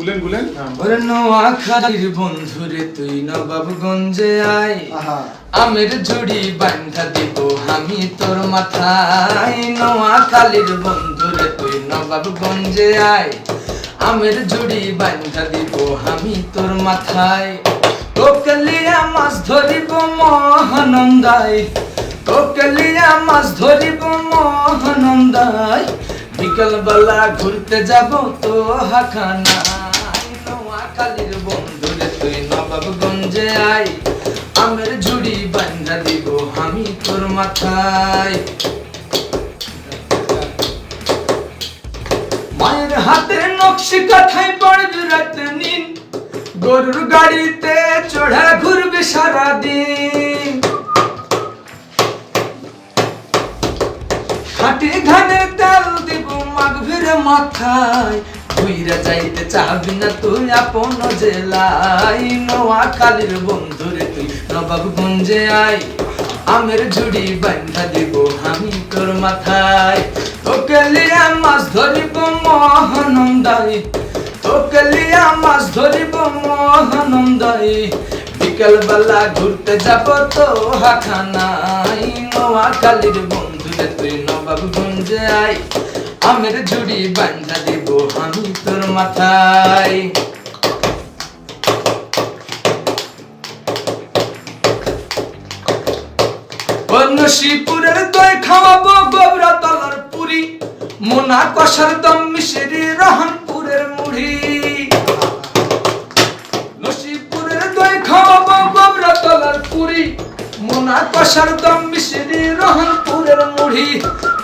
গুলেন গুলেন? ওরে নোয়াখালীর বন্ধুরে তুই নবাবগঞ্জে আয়। আমের ঝুড়ি বান্ধা দিব আমি তোর মাথায়। নোয়াখালীর বন্ধুরে তুই নবাবগঞ্জে আয়। আমের ঝুড়ি বান্ধা দিব আমি তোর মাথায়। কোকলিয়া মাছ ধরিব মহানন্দায়। কোকলিয়া মাছ ধরিব মহানন্দায়। বিকাল বেলা ঘুরতে যাব তো হাখানায় নোয়াখালীর বন্ধুরে তুই নবাবগঞ্জে আয়। আমের ঝুড়ি বান্ধা দিব আমি তোর মাথায়। মায়ের হাতের নকশি কাঠায় পড়বে রাত নিন গরুর গাড়িতে চড়া ঘুরবে সারাদিন। খাটি ধানের তেল দিব মাগভীর মাথায়। ঘুইরা যাইতে চাবি না তুই আপন জেলাই বন্ধুরে তুই আয়। আমের ঝুড়ি বান্ধা দিব আমি তোর মাথায়। তোকে লিয়া মাছ ধরিব মহানন্দাই। তোকে লিয়া মাছ ধরিব মহানন্দাই। বিকাল বেলা ঘুরতে যাব তো হাখানাই নোয়াখালীর বন্ধুরে তুই নবাবগঞ্জে আয়। আমের ঝুড়ি বান্ধা দিব আমি তোর মাথায়। খাওয়াবো গোবরা তলার পুরি। মোনা কষার দম রহনপুরের মুড়ি। নসিপুরের মোনা কষার দম মিশরি রহনপুরের মুড়ি।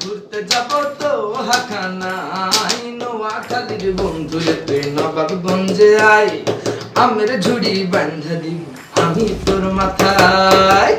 ঘুরতে যাব তো হাখানাই নোয়াখালীর বন্ধুরে তুই নবাবগঞ্জে আয়। আমের ঝুড়ি বান্ধা দিব আমি তোর মাথায়।